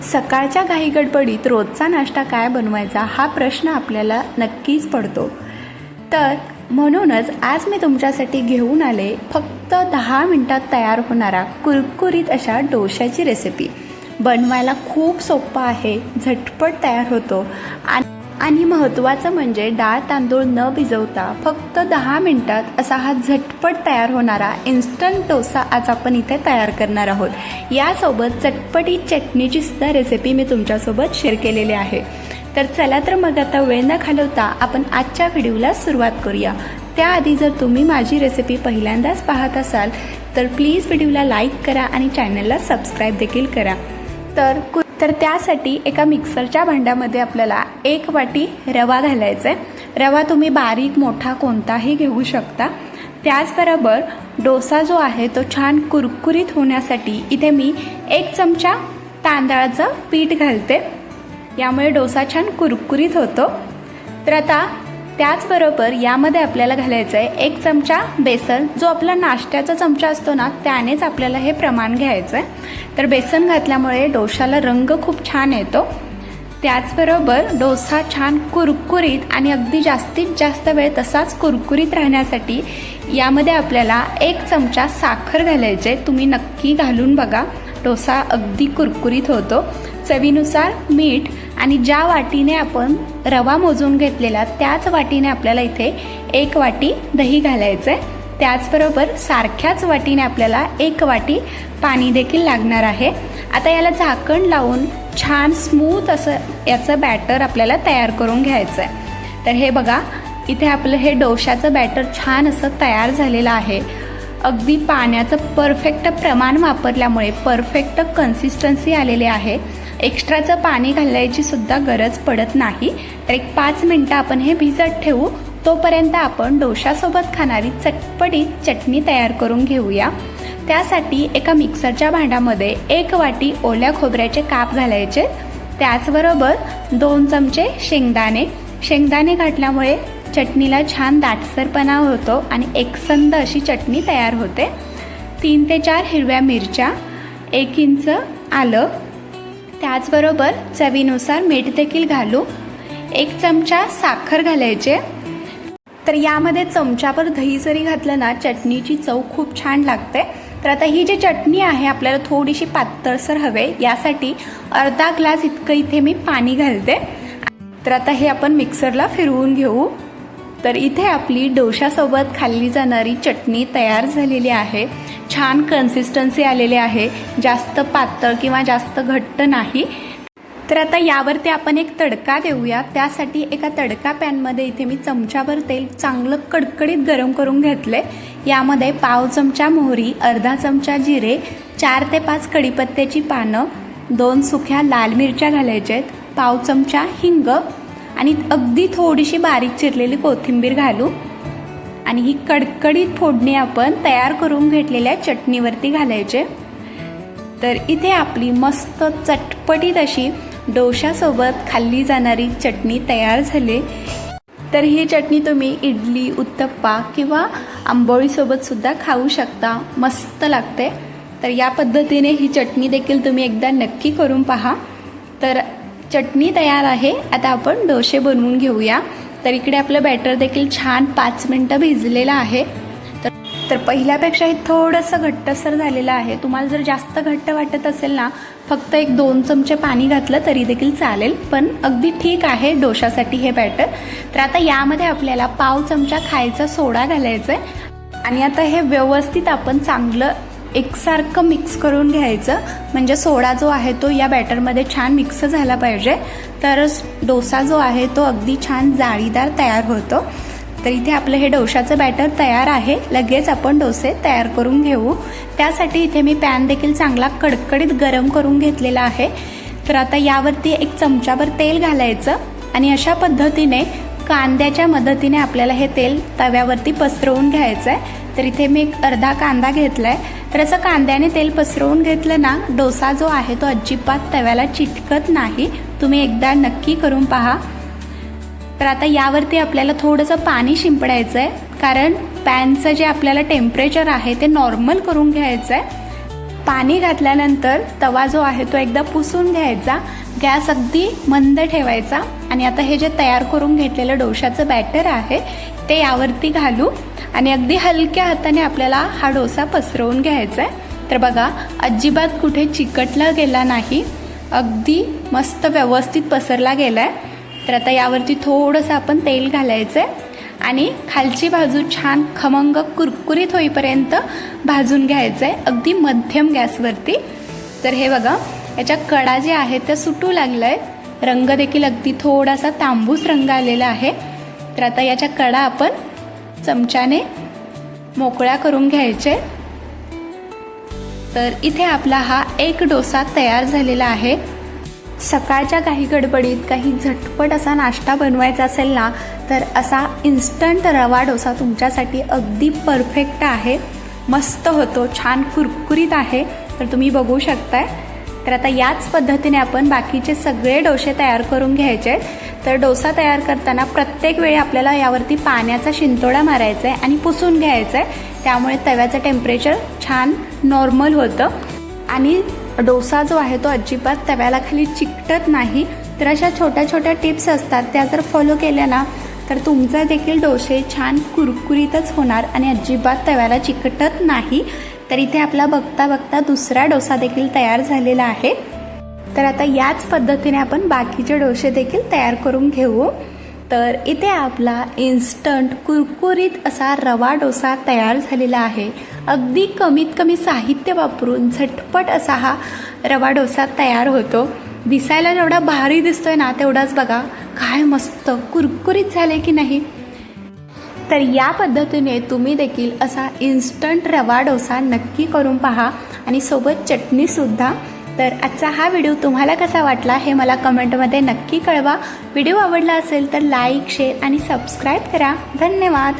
सकाळच्या घाई गडबडीत रोजचा नाश्ता काय बनवायचा हा प्रश्न आपल्याला नक्कीच पडतो. तर म्हणूनच आज मी तुमच्यासाठी घेऊन आले फक्त दहा मिनटात तयार होणारा कुरकुरीत अशा डोश्याची रेसिपी बनवायला खूप सोपं आहे झटपट तयार होतो आणि आणि महत्त्वाचं म्हणजे डाळ तांदूळ न भिजवता फक्त दहा मिनटात असा हा झटपट तयार होणारा इन्स्टंट डोसा आज आपण इथे तयार करणार आहोत. यासोबत चटपटी चटणीची सुद्धा रेसिपी मी तुमच्यासोबत शेअर केलेली आहे. तर चला तर मग आता वेळ न घालवता आपण आजच्या व्हिडिओला सुरुवात करूया. त्याआधी जर तुम्ही माझी रेसिपी पहिल्यांदाच पाहत असाल तर प्लीज व्हिडिओला लाईक करा आणि चॅनलला सबस्क्राईब देखील करा. तर कु तर त्यासाठी एका मिक्सरच्या भांड्यामध्ये आपल्याला एक वाटी रवा घालायचा आहे. रवा तुम्ही बारीक मोठा कोणताही घेऊ शकता. त्याचबरोबर डोसा जो आहे तो छान कुरकुरीत होण्यासाठी इथे मी एक चमचा तांदळाचं पीठ घालते. यामुळे डोसा छान कुरकुरीत होतो. तर आता त्याचबरोबर यामध्ये आपल्याला घालायचं आहे एक चमचा बेसन. जो आपला नाश्त्याचा चमचा असतो ना त्यानेच आपल्याला हे प्रमाण घ्यायचं आहे तर बेसन घातल्यामुळे डोशाला रंग खूप छान येतो. त्याचबरोबर डोसा छान कुरकुरीत आणि अगदी जास्तीत जास्त वेळ तसाच कुरकुरीत राहण्यासाठी यामध्ये आपल्याला एक चमचा साखर घालायचे तुम्ही नक्की घालून बघा. डोसा अगदी कुरकुरीत होतो. चवीनुसार मीठ आणि ज्या वाटीने आपण रवा मोजून घेतलेला त्याच वाटीने आपल्याला इथे एक वाटी दही घालायचं आहे त्याचबरोबर सारख्याच वाटीने आपल्याला एक वाटी पाणी देखील लागणार आहे. आता याला झाकण लावून छान स्मूथ असं याचं बॅटर आपल्याला तयार करून घ्यायचं आहे तर हे बघा इथे आपलं हे डोशाचं बॅटर छान असं तयार झालेलं आहे. अगदी पाण्याचं परफेक्ट प्रमाण वापरल्यामुळे परफेक्ट कन्सिस्टन्सी आलेली आहे. एक्स्ट्राचं पाणी घालायची सुद्धा गरज पडत नाही. तर एक पाच मिनटं आपण हे भिजत ठेवू तोपर्यंत आपण डोशासोबत खाणारी चटपटीत चटणी तयार करून घेऊया. त्यासाठी एका मिक्सरच्या भांड्यामध्ये एक वाटी ओल्या खोबऱ्याचे काप घालायचे. त्याचबरोबर दोन चमचे शेंगदाणे. शेंगदाणे घातल्यामुळे चटणीला छान दाटसरपणा होतो आणि एकसंद अशी चटणी तयार होते. तीन ते चार हिरव्या मिरच्या एक इंच आलं त्याचबरोबर चवीनुसार मीठ देखील घालू. एक चमचा साखर घालायचे. तर यामध्ये चमच्यावर दही जरी घातलं ना चटणीची चव खूप छान लागते. तर आता ही जी चटणी आहे आपल्याला थोडीशी पातळसर हवे. यासाठी अर्धा ग्लास इतकं इथे मी पाणी घालते. तर आता हे आपण मिक्सरला फिरवून घेऊ. तर इथे आपली डोशासोबत खाल्ली जाणारी चटणी तयार झालेली आहे. छान कन्सिस्टन्सी आलेली आहे. जास्त पातळ किंवा जास्त घट्ट नाही. तर आता यावरती आपण एक तडका देऊया. त्यासाठी एका तडका पॅनमध्ये इथे मी चमच्यावर तेल चांगलं कडकडीत गरम करून घेतले. यामध्ये पाव चमचा मोहरी अर्धा चमचा जिरे चार ते पाच कडीपत्त्याची पानं दोन सुक्या लाल मिरच्या घालायच्या आहेत पाव चमचा हिंग आणि अगदी थोडीशी बारीक चिरलेली कोथिंबीर घालू. आणि ही कडकडीत फोडणी आपण तयार करून घेतलेल्या चटणीवरती घालायचे. तर इथे आपली मस्त चटपटीत अशी डोशासोबत खाल्ली जाणारी चटणी तयार झाली. तर ही चटणी तुम्ही इडली उत्तप्पा किंवा आंबोळीसोबत सुद्धा खाऊ शकता. मस्त लागते. तर या पद्धतीने ही चटणी देखील तुम्ही एकदा नक्की करून पहा. तर चटणी तयार आहे. आता आपण डोसे बनवून घेऊया. तर इकडे आपलं बॅटर देखील छान पाच मिनटं भिजलेलं आहे. तर तर पहिल्यापेक्षा हे थोडंसं घट्टसर झालेलं आहे. तुम्हाला जर जास्त घट्ट वाटत असेल ना फक्त एक दोन चमचे पाणी घातलं तरी देखील चालेल. पण अगदी ठीक आहे डोशासाठी हे बॅटर तर आता यामध्ये आपल्याला पाव चमचा खायचा सोडा घालायचा आहे आणि आता हे व्यवस्थित आपण चांगलं एकसारखं मिक्स करून घ्यायचं. म्हणजे सोडा जो आहे तो या बॅटरमध्ये छान मिक्स झाला पाहिजे. तरच डोसा जो आहे तो अगदी छान जाळीदार तयार होतो. तर इथे आपलं हे डोशाचं बॅटर तयार आहे. लगेच आपण डोसे तयार करून घेऊ. त्यासाठी इथे मी पॅन देखील चांगला कडकडीत गरम करून घेतलेला आहे. तर आता यावरती एक चमचाभर तेल घालायचं आणि अशा पद्धतीने कांद्याच्या मदतीने आपल्याला हे तेल तव्यावरती पसरवून घ्यायचं आहे तर इथे मी एक अर्धा कांदा घेतला आहे तर असं कांद्याने तेल पसरवून घेतलं ना डोसा जो आहे तो अजिबात तव्याला चिटकत नाही. तुम्ही एकदा नक्की करून पहा. तर आता यावरती आपल्याला थोडंसं पाणी शिंपडायचं आहे कारण पॅनचं जे आपल्याला टेम्परेचर आहे ते नॉर्मल करून घ्यायचं आहे पाणी घातल्यानंतर तवा जो आहे तो एकदा पुसून घ्यायचा. गॅस अगदी मंद ठेवायचा. आणि आता हे जे तयार करून घेतलेलं डोशाचं बॅटर आहे ते यावरती घालू आणि अगदी हलक्या हाताने आपल्याला हा डोसा पसरवून घ्यायचा आहे तर बघा अजिबात कुठे चिकटला गेला नाही अगदी मस्त व्यवस्थित पसरला गेला आहे तर आता यावरती थोडंसं आपण तेल घालायचं आहे आणि खालची बाजू छान खमंग कुरकुरीत होईपर्यंत भाजून घ्यायचं आहे अगदी मध्यम गॅसवरती. तर हे बघा याच्या कडा जे आहेत त्या सुटू लागल्या आहेत रंग देखील अगदी थोडासा तांबूस रंग आलेला आहे. तर आता याच्या कडा आपण चमच्याने मोकळ्या करून घ्यायचे. तर इथे आपला हा एक डोसा तयार झालेला आहे. सकाळच्या काही गडबडीत काही झटपट असा नाश्ता बनवायचा असेल ना तर असा इन्स्टंट रवा डोसा तुमच्यासाठी अगदी परफेक्ट आहे. मस्त होतो छान कुरकुरीत आहे. तर तुम्ही बघू शकताय. तर आता याच पद्धतीने आपण बाकीचे सगळे डोसे तयार करून घ्यायचे आहेत. तर डोसा तयार करताना प्रत्येक वेळी आपल्याला यावरती पाण्याचा शिंतोडा मारायचा आहे आणि पुसून घ्यायचा आहे. त्यामुळे तव्याचं टेम्परेचर छान नॉर्मल होतं. आणि डोसा जो आहे तो अजिबात तव्याला खाली चिकटत नाही. तर अशा छोट्या छोट्या टिप्स असतात त्या जर फॉलो केल्या ना तर तुमचा देखील डोसे छान कुरकुरीतच होणार आणि अजिबात तव्याला चिकटत नाही. तर इथे आपला बघता बघता दुसरा डोसा देखील तयार झालेला आहे. तर आता याच पद्धतीने आपण बाकीचे डोसे देखील तयार करून घेऊ. तर इथे आपला इन्स्टंट कुरकुरीत असा रवा डोसा तयार झालेला आहे. अगदी कमीत कमी साहित्य वापरून झटपट असा हा रवा डोसा तयार होतो. दिसायला जेवढा भारी दिसतोय ना तेवढाच बघा. काय मस्त कुरकुरीत झाले की नाही. तर या पद्धतीने तुम्ही देखील असा इन्स्टंट रवा डोसा नक्की करून पहा. आणि सोबत चटणीसुद्धा तर आजचा हा व्हिडिओ तुम्हाला कसा वाटला हे मला कमेंटमध्ये नक्की कळवा. व्हिडिओ आवडला असेल तर लाईक शेअर आणि सबस्क्राईब करा. धन्यवाद.